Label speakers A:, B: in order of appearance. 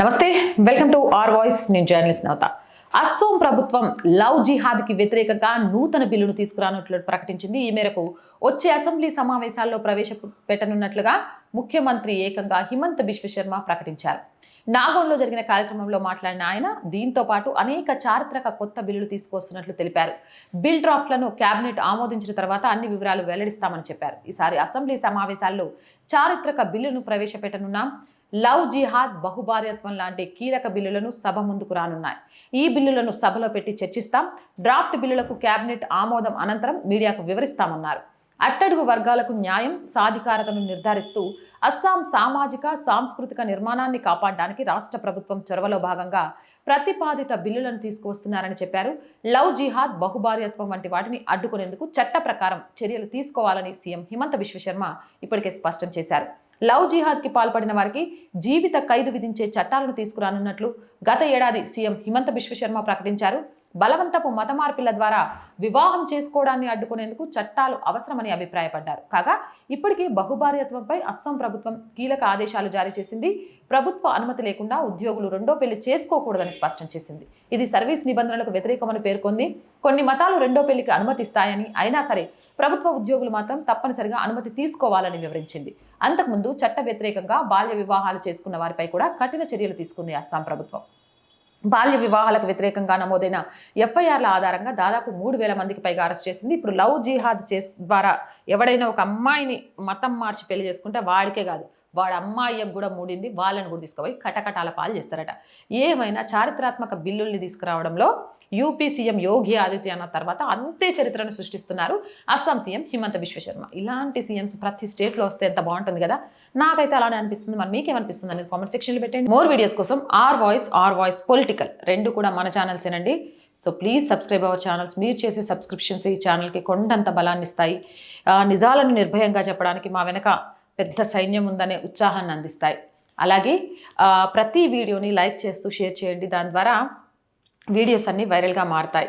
A: నమస్తే welcome to R voice. నేను journalist నవత. అస్సోం ప్రభుత్వం లవ్ జిహాద్కి వ్యతిరేకంగా నూతన బిల్లును తీసుకురానున్నట్లు ప్రకటించింది. ఈ మేరకు వచ్చే అసెంబ్లీ సమావేశాల్లో ప్రవేశపెట్టనున్నట్లుగా ముఖ్యమంత్రి ఏకంగా హిమంత్ బిశ్వ శర్మ ప్రకటించారు. నాగోన్లో జరిగిన కార్యక్రమంలో మాట్లాడిన ఆయన దీంతో పాటు అనేక చారిత్రక కొత్త బిల్లులు తీసుకొస్తున్నట్లు తెలిపారు. బిల్ డ్రాఫ్ట్లను కేబినెట్ ఆమోదించిన తర్వాత అన్ని వివరాలు వెల్లడిస్తామని చెప్పారు. ఈసారి అసెంబ్లీ సమావేశాల్లో చారిత్రక బిల్లును ప్రవేశపెట్టనున్నాం. లవ్ జిహాద్ బహుభార్యత్వం లాంటి కీలక బిల్లులను సభ ముందుకు రానున్నాయి. ఈ బిల్లులను సభలో పెట్టి చర్చిస్తాం. డ్రాఫ్ట్ బిల్లులకు కేబినెట్ ఆమోదం అనంతరం మీడియాకు వివరిస్తామన్నారు. అట్టడుగు వర్గాలకు న్యాయం సాధికారతను నిర్ధారిస్తూ అస్సాం సామాజిక సాంస్కృతిక నిర్మాణాన్ని కాపాడడానికి రాష్ట్ర ప్రభుత్వం చొరవలో భాగంగా ప్రతిపాదిత బిల్లులను తీసుకువస్తున్నారని చెప్పారు. లవ్ జిహాద్ బహుభార్యత్వం వంటి వాటిని అడ్డుకునేందుకు చట్ట ప్రకారం చర్యలు తీసుకోవాలని సీఎం హిమంత విశ్వశర్మ ఇప్పటికే స్పష్టం చేశారు. లవ్ జిహాద్కి పాల్పడిన వారికి జీవిత ఖైదు విధించే చట్టాలను తీసుకురానున్నట్లు గత ఏడాది సీఎం హిమంత బిశ్వశర్మ ప్రకటించారు. బలవంతపు మత మార్పిల ద్వారా వివాహం చేసుకోవడాన్ని అడ్డుకునేందుకు చట్టాలు అవసరమని అభిప్రాయపడ్డారు. కాగా ఇప్పటికీ బహుభార్యత్వంపై అస్సాం ప్రభుత్వం కీలక ఆదేశాలు జారీ చేసింది. ప్రభుత్వ అనుమతి లేకుండా ఉద్యోగులు రెండో పెళ్ళి చేసుకోకూడదని స్పష్టం చేసింది. ఇది సర్వీస్ నిబంధనలకు వ్యతిరేకమని పేర్కొంది. కొన్ని మతాలు రెండో పెళ్ళికి అనుమతిస్తాయని అయినా సరే ప్రభుత్వ ఉద్యోగులు మాత్రం తప్పనిసరిగా అనుమతి తీసుకోవాలని వివరించింది. అంతకుముందు చట్ట వ్యతిరేకంగా బాల్య వివాహాలు చేసుకున్న వారిపై కూడా కఠిన చర్యలు తీసుకుంది అస్సాం ప్రభుత్వం. బాల్య వివాహాలకు వ్యతిరేకంగా నమోదైన ఎఫ్ఐఆర్ల ఆధారంగా దాదాపు మూడు వేల మందికి పైగా అరెస్ట్ చేసింది. ఇప్పుడు లవ్ జిహాద్ చేస్ ద్వారా ఎవడైనా ఒక అమ్మాయిని మతం మార్చి పెళ్ళి చేసుకుంటే వాడికే కాదు. వాడు అమ్మాయికి కూడా మూడింది వాళ్ళని కూడా తీసుకుపోయి కటకటాల పాలు చేస్తారట. ఏమైనా చారిత్రాత్మక బిల్లుల్ని తీసుకురావడంలో యూపీ సీఎం యోగి ఆదిత్యనాథ్ తర్వాత అంతే చరిత్రను సృష్టిస్తున్నారు అస్సాం సీఎం హిమంత విశ్వశర్మ ఇలాంటి సీఎంస్ ప్రతి స్టేట్లో వస్తే ఎంత బాగుంటుంది కదా? నాకైతే అలానే అనిపిస్తుంది. మరి మీకేమనిపిస్తుంది అనేది కామెంట్ సెక్షన్లో పెట్టండి. మోర్ వీడియోస్ కోసం R voice R voice political రెండు కూడా మన ఛానల్సేనండి. So please subscribe our channels. మీరు చేసే సబ్స్క్రిప్షన్స్ ఈ ఛానల్కి కొండంత బలాన్ని ఇస్తాయి నిజాలను నిర్భయంగా చెప్పడానికి మా వెనక పెద్ద సైన్యం ఉందనే ఉత్సాహాన్ని అందిస్తాయి అలాగే ప్రతి వీడియోని లైక్ చేస్తూ షేర్ చేయండి. దాని ద్వారా వీడియోస్ అన్నీ వైరల్గా మారుతాయి.